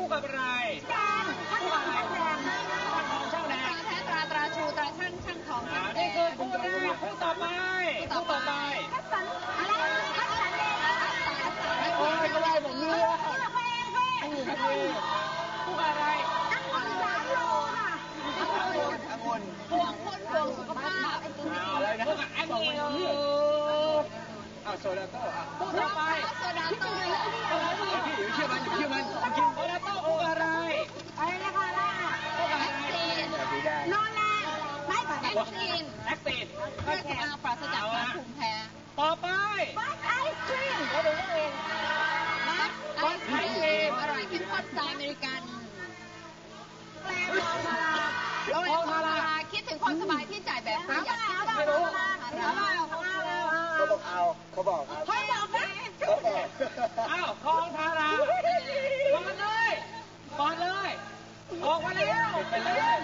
คู่กับราย เอาเขาบอกครับเขาบอกนะเขาบอกอ้าวคลองทาราก่อนเลยก่อนเลยออกมาแล้วไปเลย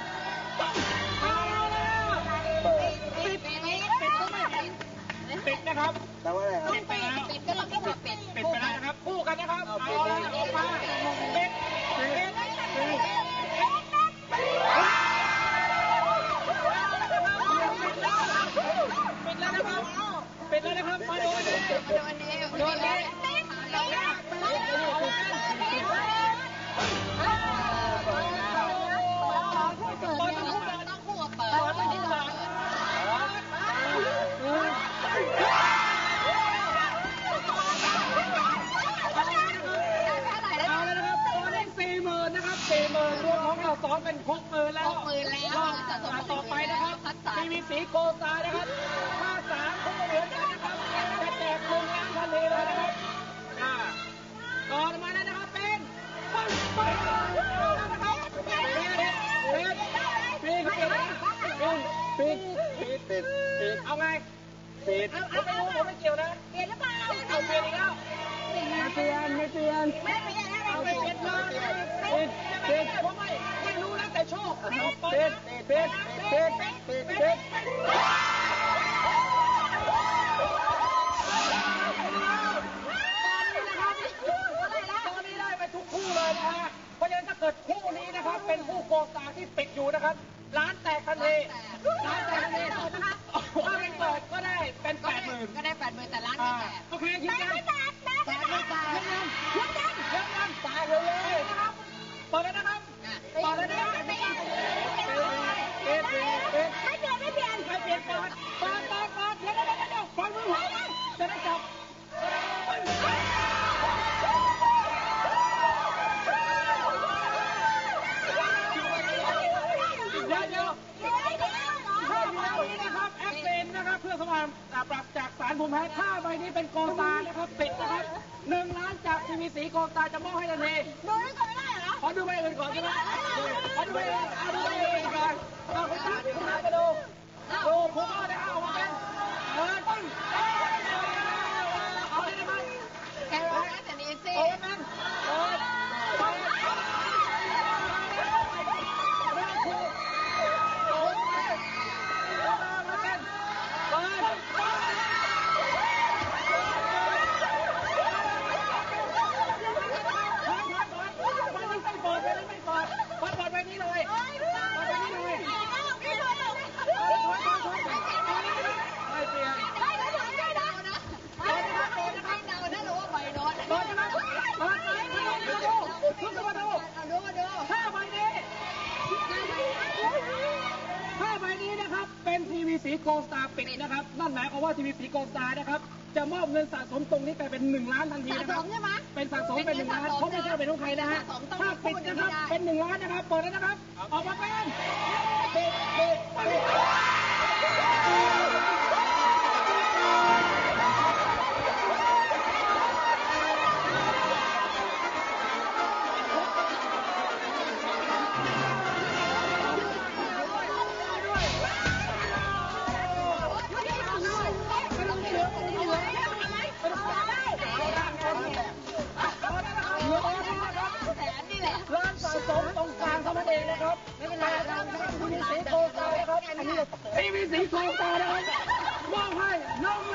เอาแล้วเปิดปิดปิดปิดปิดก็ไม่ปิดปิดนะครับแปลว่าอะไรครับ หมื่นนะครับสี่หมื่นรวมของเราสองเป็นหกหมื่นแล้วหกหมื่นแล้วรอบต่อไปนะครับคัดสรรทีวีสีโกซานะครับถ้าสามคู่เหลือกันนะครับจะแจกหนึ่งล้านทันทีเลยนะครับอ่าก่อนมาแล้วนะครับเป็นปังปังนะครับเป็นเป็นเป็นครับเป็นปิดปิดปิดปิดเอาไงปิดเอาเอาไม่รู้ผมไม่เกี่ยวนะเปลี่ยนหรือเปล่าเอาเปลี่ยนอีกแล้วไม่เปลี่ยนไม่เปลี่ยนไม่เปลี่ยนแล้ว เอาไปเปลี่ยนเลยปิดปิดผมไม่ไม่รู้แล้วแต่โชคปิด ปิดปิดปิดปิดปิดตอนนี้ได้ไปทุกคู่เลยนะฮะเพราะฉะนั้นถ้าเกิดคู่นี้นะครับเป็นคู่โกงตาที่ปิดอยู่นะครับ ร้านแตกทันทีร้านแตกทันทีถ้าเป็นเปิดก็ได้เป็นแปดหมื่นก็ได้แปดหมื่นแต่ล้านไม่แตกโอเคยืนยันแตกแตกไม่แตกยืนยันยืนยัน นนะครับเพื่อสมานปรับจากสารภูมิแพ้ถ้าใบนี้เป็นโกตานะครับปิดนะครับหนึ่งล้านจากทีวีสีโกตาจะมอบให้ทันทีดูนี่ก็ไม่ได้เหรอ ขอดูใบอื่นก่อนใช่ไหมขอดูใบอื่นเอาดูใบอื่นก่อนเอาคุณตาคุณตาไปดูดูผมเอาได้เอามาเป็นเปิดปึ้งเอาเลยนะครับ แค่ร้อยแต่นี่สิ เอาเลยมันเปิดเปิดเริ่มคู่เอาไปเอามาเป็นเปิดถอยถอยถอยไปนี้ไม่เปิดไปนี้ไม่เปิดเปิดเปิดไปนี้เลยเปิดไปนี้เลย ไม่เปลี่ยน ไม่ได้ไม่ได้นะไม่ได้ไม่เดาถ้ารู้ว่าใบโน้ต เปิดนะครับเปิดไหมมาดูมาดูคุณจะมาดู เอาดูมาดู ถ้าใบนี้ถ้าใบนี้นะครับ เป็นทีวีสี โกลสตาร์ปิดนะครับ นั่นหมายความว่าทีวีสีโกลสตาร์นะครับ จะมอบเงินสะสมตรงนี้ไปเป็นหนึ่งล้านทันทีสะนะสครับมใช่ไหมเป็นสะสมเป็นหนึ่งล้าน เพราะไม่ใช่เป็นของใครนะฮะถ้าปิดนะครับเป็นหนึ่งล้านนะครับ เปิดแล้วนะครับ ออกมาเป็นปิดปิดปิด 你死咗，我大王，我系老母。